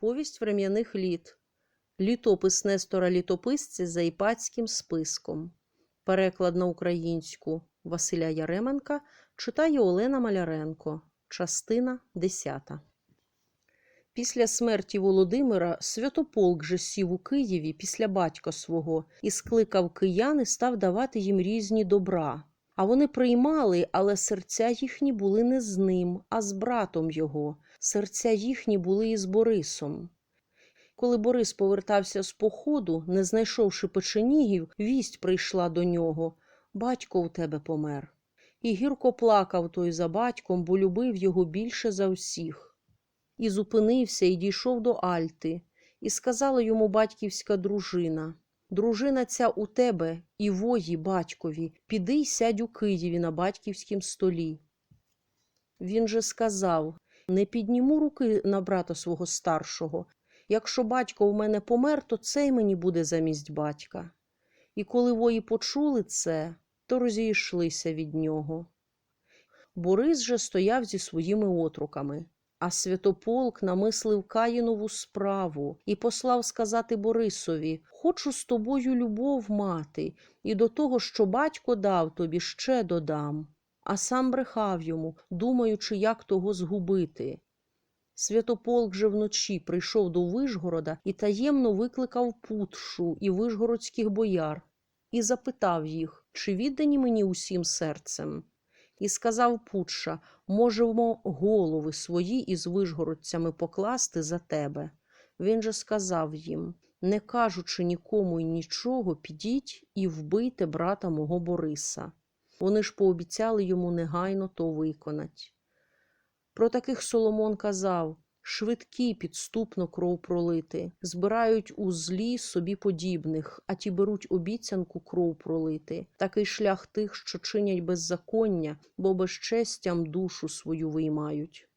Повість врем'яних літ. Літопис Нестора Літописця за іпатським списком. Переклад на українську Василя Яременка читає Олена Маляренко. Частина 10. Після смерті Володимира Святополк же сів у Києві після батька свого і скликав киян і став давати їм різні добра. А вони приймали, але серця їхні були не з ним, а з братом його. Серця їхні були із Борисом. Коли Борис повертався з походу, не знайшовши печенігів, вість прийшла до нього батько у тебе помер. І гірко плакав той за батьком, бо любив його більше за всіх. І зупинився і дійшов до Альти, і сказала йому батьківська дружина Дружина ця у тебе і вої батькові, піди й сядь у Києві на батьківськім столі. Він же сказав не підніму руки на брата свого старшого. Якщо батько у мене помер, то цей мені буде замість батька. І коли вої почули це, то розійшлися від нього. Борис же стояв зі своїми отруками, а святополк намислив Каїнову справу і послав сказати Борисові Хочу з тобою любов мати, і до того, що батько дав тобі, ще додам. А сам брехав йому, думаючи, як того згубити. Святополк же вночі прийшов до Вишгорода і таємно викликав Путшу і вишгородських бояр, і запитав їх, чи віддані мені усім серцем. І сказав Путша, можемо голови свої із вишгородцями покласти за тебе. Він же сказав їм, не кажучи нікому й нічого, підіть і вбийте брата мого Бориса. Вони ж пообіцяли йому негайно то виконать. Про таких Соломон казав швидкі підступно кров пролити, збирають у злі собі подібних, а ті беруть обіцянку кров пролити. Такий шлях тих, що чинять беззаконня, бо безчестям душу свою виймають.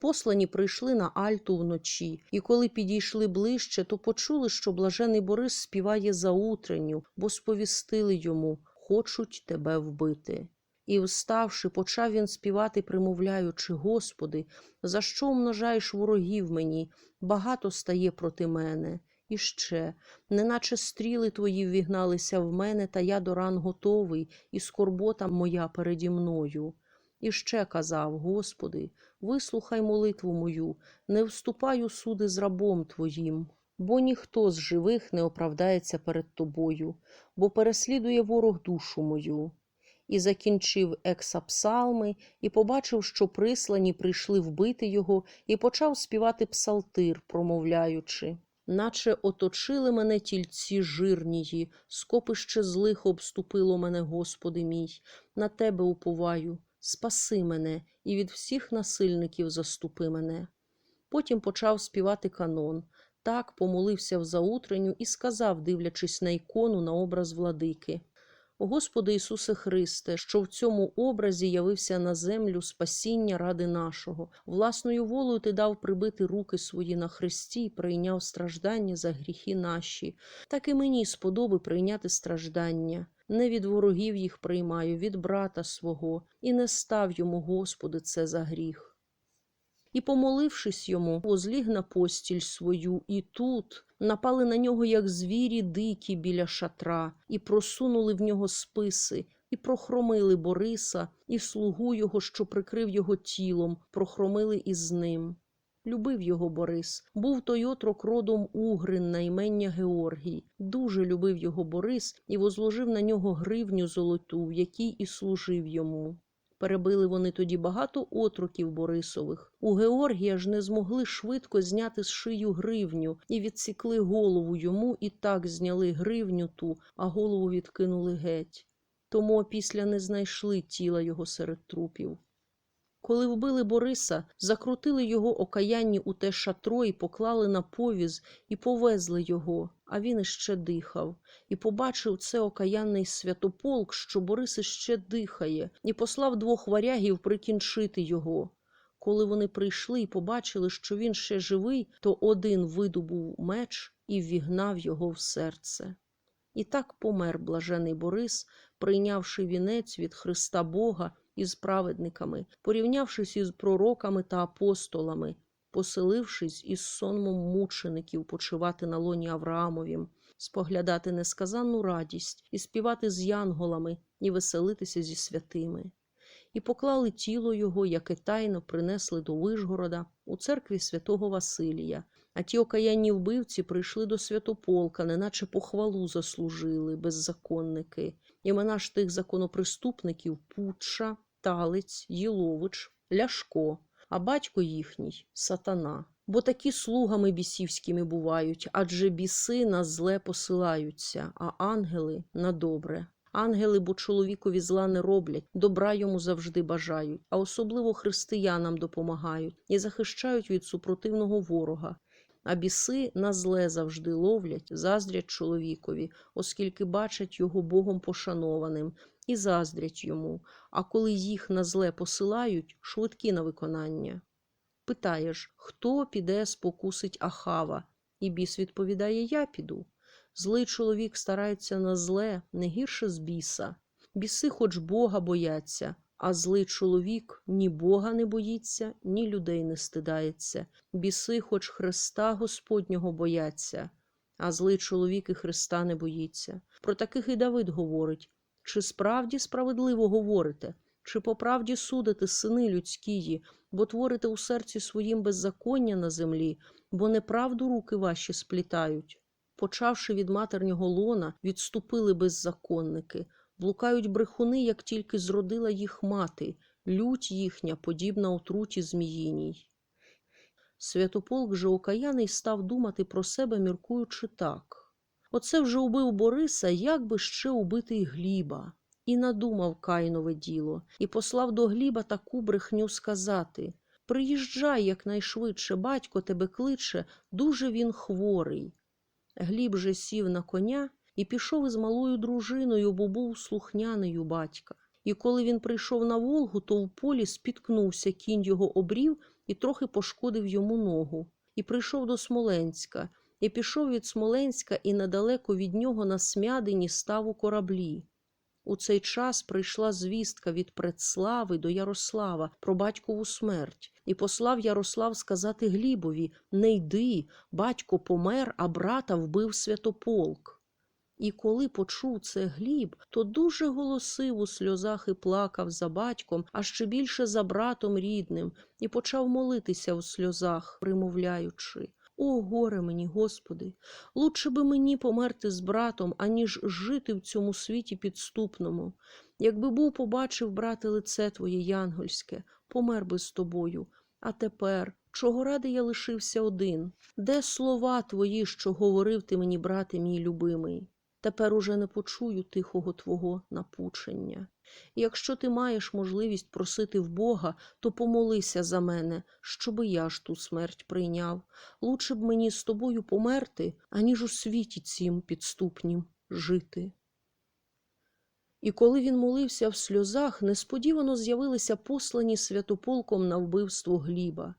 Послані прийшли на Альту вночі, і коли підійшли ближче, то почули, що блажений Борис співає заутренню, бо сповістили йому хочуть тебе вбити. І, вставши, почав він співати, примовляючи Господи, за що умножаєш ворогів мені, багато стає проти мене. І ще, неначе стріли твої ввігналися в мене, та я до ран готовий, і скорбота моя переді мною. І ще казав, Господи, вислухай молитву мою, не вступай у суди з рабом Твоїм, бо ніхто з живих не оправдається перед Тобою, бо переслідує ворог душу мою. І закінчив ексапсалми, і побачив, що прислані прийшли вбити його, і почав співати псалтир, промовляючи. Наче оточили мене тільці жирнії, скопище злих обступило мене, Господи мій, на Тебе уповаю, спаси мене і від всіх насильників заступи мене. Потім почав співати канон, так помолився в заутренню і сказав, дивлячись на ікону на образ владики. Господи Ісусе Христе, що в цьому образі явився на землю спасіння ради нашого, власною волею ти дав прибити руки свої на хресті і прийняв страждання за гріхи наші, так і мені сподоби прийняти страждання. Не від ворогів їх приймаю, від брата свого, і не став йому, Господи, це за гріх. І, помолившись йому, возліг на постіль свою, і тут напали на нього, як звірі дикі біля шатра, і просунули в нього списи, і прохромили Бориса, і слугу його, що прикрив його тілом, прохромили із ним. Любив його Борис, був той отрок родом Угрин на імення Георгій. Дуже любив його Борис і возложив на нього гривню золоту, в якій і служив йому. Перебили вони тоді багато отроків Борисових. У Георгія ж не змогли швидко зняти з шию гривню і відсікли голову йому, і так зняли гривню ту, а голову відкинули геть. Тому опісля не знайшли тіла його серед трупів. Коли вбили Бориса, закрутили його окаянні у те шатро і поклали на повіз і повезли його, а він іще дихав, і побачив це окаянний святополк, що Борис іще дихає, і послав двох варягів прикінчити його. Коли вони прийшли і побачили, що він ще живий, то один видобув меч і ввігнав його в серце. І так помер блажений Борис, прийнявши вінець від Христа Бога із праведниками, порівнявшись із пророками та апостолами, поселившись із сонмом мучеників почивати на лоні Авраамовім, споглядати несказанну радість і співати з янголами і веселитися зі святими. І поклали тіло його, яке тайно принесли до Вишгорода у церкві святого Василія. А ті окаянні вбивці прийшли до святополка, неначе похвалу заслужили беззаконники. Імена ж тих законоприступників Путша, Талець, Єлович, Ляшко, а батько їхній сатана. Бо такі слугами бісівськими бувають, адже біси на зле посилаються, а ангели на добре. Ангели, бо чоловікові зла не роблять, добра йому завжди бажають, а особливо християнам допомагають і захищають від супротивного ворога. А біси на зле завжди ловлять, заздрять чоловікові, оскільки бачать його Богом пошанованим, і заздрять йому, а коли їх на зле посилають, швидкі на виконання. Питаєш, хто піде спокусить Ахава? І біс відповідає: Я піду. Злий чоловік старається на зле не гірше з біса. Біси хоч Бога бояться, а злий чоловік ні Бога не боїться, ні людей не стидається. Біси хоч Христа Господнього бояться, а злий чоловік і Христа не боїться. Про таких і Давид говорить чи справді справедливо говорите, чи по правді судите сини людськії, бо творите у серці своїм беззаконня на землі, бо неправду руки ваші сплітають. Почавши від матернього лона, відступили беззаконники, блукають брехуни, як тільки зродила їх мати, лють їхня, подібна отруті зміїній. Святополк же окаяний став думати про себе, міркуючи так. Оце вже убив Бориса, як би ще убити й Гліба. І надумав Кайнове діло, і послав до Гліба таку брехню сказати Приїжджай якнайшвидше, батько тебе кличе, дуже він хворий. Гліб же сів на коня і пішов із малою дружиною, бо був слухнянею батька. І коли він прийшов на Волгу, то в полі спіткнувся кінь його обрів і трохи пошкодив йому ногу. І прийшов до Смоленська, і пішов від Смоленська, і недалеко від нього на смядині став у кораблі. У цей час прийшла звістка від Предслави до Ярослава про батькову смерть, і послав Ярослав сказати Глібові Не йди, батько помер, а брата вбив святополк. І коли почув це Гліб, то дуже голосив у сльозах і плакав за батьком, а ще більше за братом рідним, і почав молитися у сльозах, примовляючи О, горе мені, Господи! Лучше би мені померти з братом, аніж жити в цьому світі підступному. Якби був побачив, брате, лице твоє янгольське, помер би з тобою. А тепер, чого ради я лишився один? Де слова твої, що говорив ти мені, брате мій любимий? Тепер уже не почую тихого твого напучення. Якщо ти маєш можливість просити в Бога, то помолися за мене, щоби я ж ту смерть прийняв. Лучше б мені з тобою померти, аніж у світі цім підступнім жити. І коли він молився в сльозах, несподівано з'явилися послані святополком на вбивство Гліба.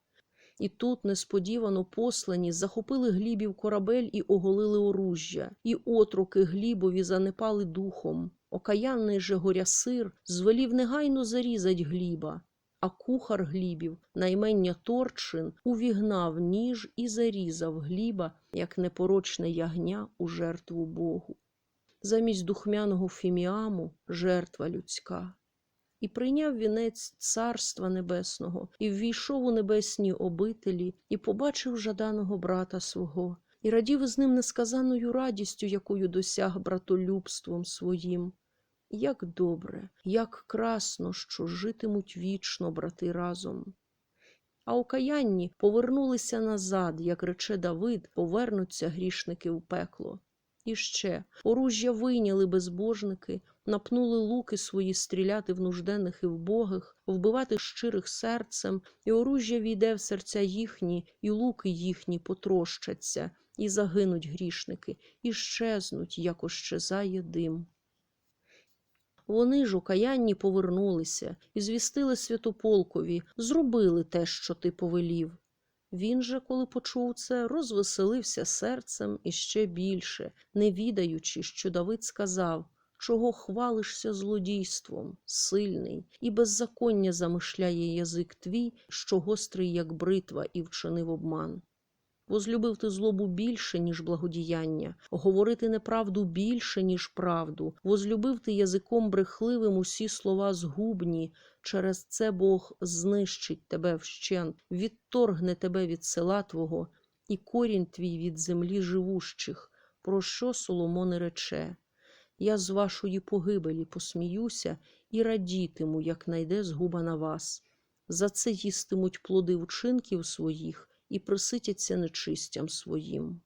І тут несподівано послані захопили Глібів корабель і оголили оружжя, і отроки Глібові занепали духом. Окаянний же горясир звелів негайно зарізать Гліба, а кухар Глібів, наймення Торчин, увігнав ніж і зарізав Гліба, як непорочне ягня у жертву Богу. Замість духмяного фіміаму жертва людська і прийняв вінець Царства Небесного, і ввійшов у небесні обителі, і побачив жаданого брата свого, і радів із ним несказаною радістю, якою досяг братолюбством своїм. Як добре, як красно, що житимуть вічно брати разом. А окаянні повернулися назад, як рече Давид, повернуться грішники в пекло. І ще оружжя вийняли безбожники, напнули луки свої стріляти в нужденних і вбогих, вбивати щирих серцем, і оружжя війде в серця їхні, і луки їхні потрощаться, і загинуть грішники, і щезнуть, як ощезає дим. Вони ж окаянні повернулися і звістили святополкові, зробили те, що ти повелів. Він же, коли почув це, розвеселився серцем іще більше, не відаючи, що Давид сказав чого хвалишся злодійством, сильний, і беззаконня замишляє язик твій, що гострий, як бритва, і вчинив обман. Возлюбив ти злобу більше, ніж благодіяння, говорити неправду більше, ніж правду. Возлюбив ти язиком брехливим усі слова згубні. Через це Бог знищить тебе вщент, відторгне тебе від села твого, і корінь твій від землі живущих. Про що Соломон рече? Я з вашої погибелі посміюся і радітиму, як найде згуба на вас. За це їстимуть плоди вчинків своїх і приситяться нечистям своїм.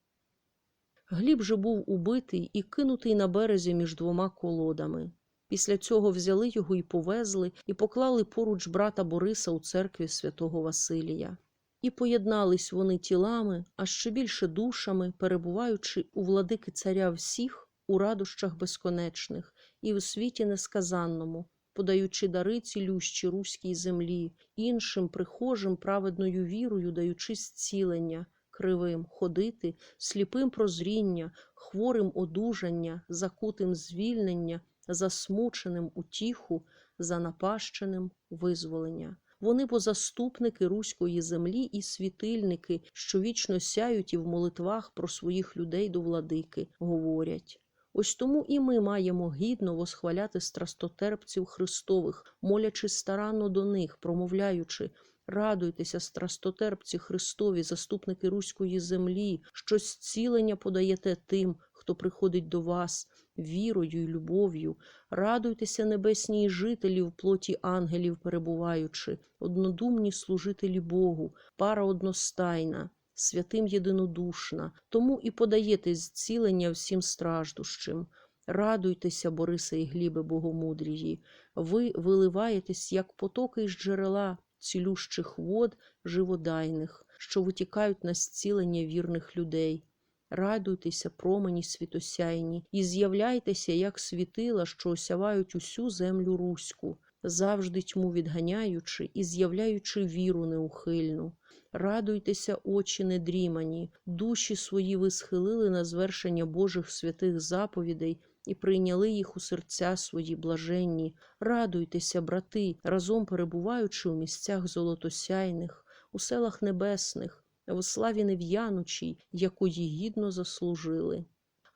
Гліб же був убитий і кинутий на березі між двома колодами. Після цього взяли його і повезли, і поклали поруч брата Бориса у церкві святого Василія. І поєднались вони тілами, а ще більше душами, перебуваючи у владики царя всіх у радощах безконечних і в світі несказанному, подаючи дари цілющі руській землі, іншим прихожим праведною вірою даючи зцілення, кривим ходити, сліпим прозріння, хворим одужання, закутим звільнення, засмученим утіху, занапащеним визволення. Вони бо заступники руської землі і світильники, що вічно сяють і в молитвах про своїх людей до владики, говорять. Ось тому і ми маємо гідно восхваляти страстотерпців Христових, молячи старанно до них, промовляючи Радуйтеся, страстотерпці Христові, заступники руської землі, що зцілення подаєте тим, хто приходить до вас вірою й любов'ю. Радуйтеся, небесні жителі в плоті ангелів перебуваючи, однодумні служителі Богу, пара одностайна, святим єдинодушна, тому і подаєте зцілення всім страждущим. Радуйтеся, Борисе і Глібе Богомудрії, ви виливаєтесь, як потоки із джерела цілющих вод живодайних, що витікають на зцілення вірних людей. Радуйтеся, промені світосяйні, і з'являйтеся, як світила, що осявають усю землю руську, завжди тьму відганяючи і з'являючи віру неухильну. Радуйтеся, очі недрімані, душі свої ви схилили на звершення Божих святих заповідей і прийняли їх у серця свої блаженні. Радуйтеся, брати, разом перебуваючи у місцях золотосяйних, у селах небесних, в славі нев'янучій, якої гідно заслужили.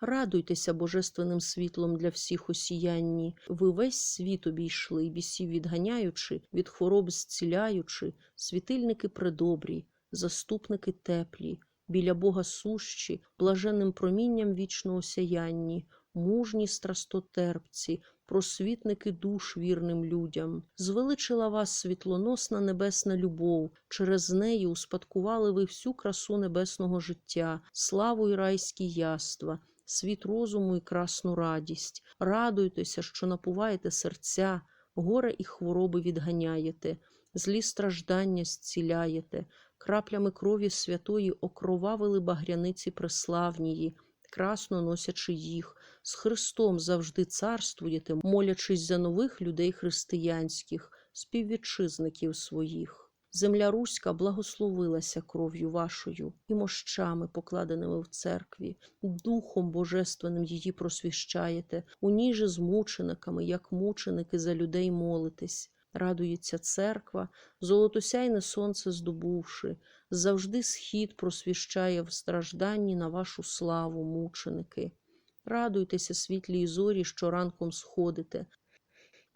Радуйтеся божественним світлом для всіх осіянні. Ви весь світ обійшли, бісів відганяючи, від хвороб зціляючи, світильники предобрі, заступники теплі, біля Бога сущі, блаженним промінням вічного сяянні, мужні страстотерпці, просвітники душ вірним людям. Звеличила вас світлоносна небесна любов, через неї успадкували ви всю красу небесного життя, славу і райські яства, світ розуму і красну радість. Радуйтеся, що напуваєте серця, горе і хвороби відганяєте, злі страждання зціляєте, краплями крові святої окровавили багряниці преславнії, красно носячи їх, з Христом завжди царствуєте, молячись за нових людей християнських, співвітчизників своїх. Земля Руська благословилася кров'ю вашою і мощами, покладеними в церкві, Духом Божественним її просвіщаєте, у ній же з мучениками, як мученики за людей молитесь. Радується церква, золотосяйне сонце здобувши, завжди схід просвіщає в стражданні на вашу славу, мученики. Радуйтеся, світлі й зорі, що ранком сходите.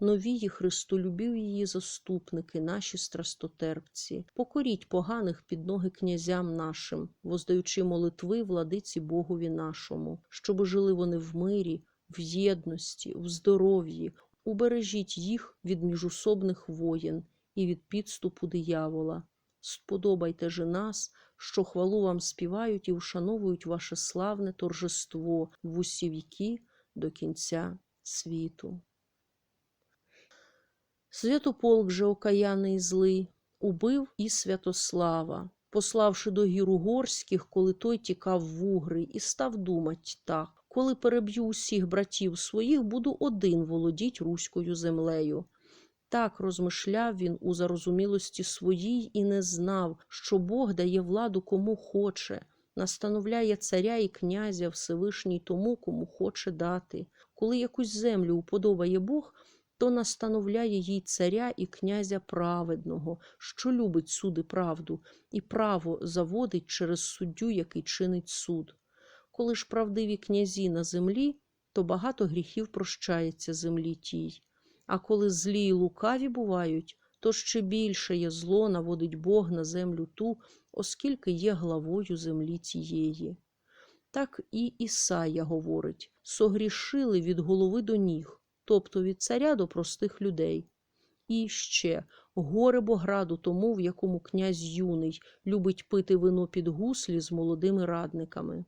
Новії Христолюбів її заступники, наші страстотерпці, покоріть поганих під ноги князям нашим, воздаючи молитви владиці Богові нашому, щоби жили вони в мирі, в єдності, в здоров'ї, убережіть їх від міжусобних воєн і від підступу диявола. Сподобайте же нас, що хвалу вам співають і вшановують ваше славне торжество в усі віки до кінця світу. Святополк же окаяний злий убив і Святослава, пославши до гір угорських, коли той тікав в угри, і став думать так коли переб'ю усіх братів своїх, буду один володіть руською землею. Так розмишляв він у зарозумілості своїй і не знав, що Бог дає владу кому хоче, настановляє царя і князя Всевишній тому, кому хоче дати. Коли якусь землю уподобає Бог, то настановляє їй царя і князя праведного, що любить суди правду, і право заводить через суддю, який чинить суд. Коли ж правдиві князі на землі, то багато гріхів прощається землі тій. А коли злі й лукаві бувають, то ще більше є зло наводить Бог на землю ту, оскільки є главою землі тієї. Так і Ісая говорить согрішили від голови до ніг, тобто від царя до простих людей. І ще горе Бограду тому, в якому князь юний любить пити вино під гуслі з молодими радниками.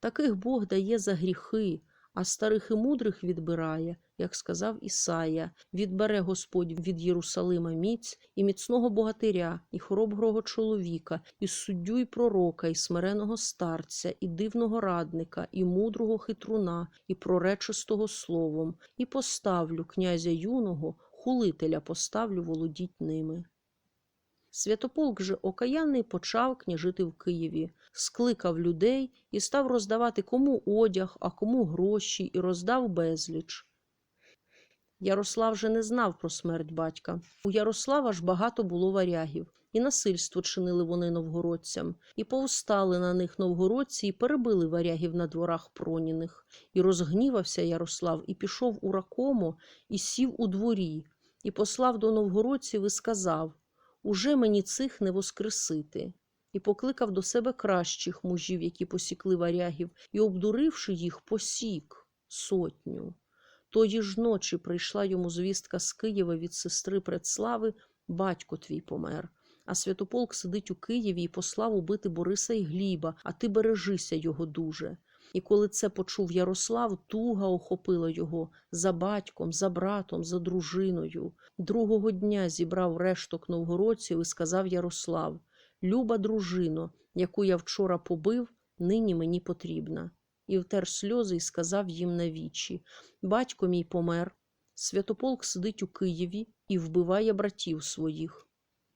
Таких Бог дає за гріхи, а старих і мудрих відбирає, як сказав Ісая, відбере Господь від Єрусалима міць і міцного богатиря, і хороброго чоловіка, і суддю, і пророка, і смиреного старця, і дивного радника, і мудрого хитруна, і проречистого словом, і поставлю князя юного, хулителя поставлю володіть ними. Святополк же окаянний почав княжити в Києві, скликав людей і став роздавати кому одяг, а кому гроші, і роздав безліч. Ярослав же не знав про смерть батька. У Ярослава ж багато було варягів, і насильство чинили вони новгородцям, і повстали на них новгородці, і перебили варягів на дворах проніних. І розгнівався Ярослав, і пішов у ракомо, і сів у дворі, і послав до новгородців і сказав Уже мені цих не воскресити. І покликав до себе кращих мужів, які посікли варягів, і, обдуривши їх, посік сотню. Тої ж ночі прийшла йому звістка з Києва від сестри Предслави батько твій помер. А святополк сидить у Києві і послав убити Бориса і Гліба, а ти бережися його дуже. І коли це почув Ярослав, туга охопила його за батьком, за братом, за дружиною. Другого дня зібрав решток новгородців і сказав Ярослав Люба дружино, яку я вчора побив, нині мені потрібна. І втер сльози і сказав їм на вічі Батько мій помер, святополк сидить у Києві і вбиває братів своїх.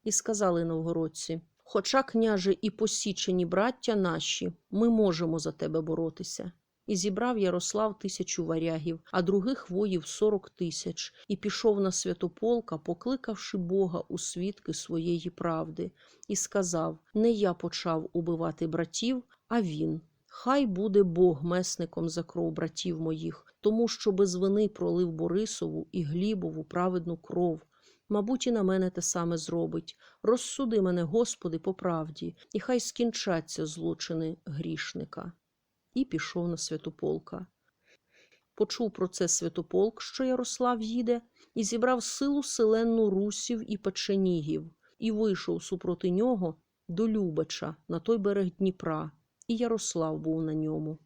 І сказали новгородці Хоча, княже, і посічені браття наші, ми можемо за тебе боротися. І зібрав Ярослав тисячу варягів, а других воїв сорок тисяч, і пішов на святополка, покликавши Бога у свідки своєї правди, і сказав: Не я почав убивати братів, а він. Хай буде Бог месником за кров братів моїх, тому що без вини пролив Борисову і Глібову праведну кров. Мабуть, і на мене те саме зробить. Розсуди мене, Господи, по правді, і хай скінчаться злочини грішника. І пішов на святополка. Почув про це святополк, що Ярослав їде, і зібрав силу селенну русів і печенігів, і вийшов супроти нього до Любача на той берег Дніпра, і Ярослав був на ньому.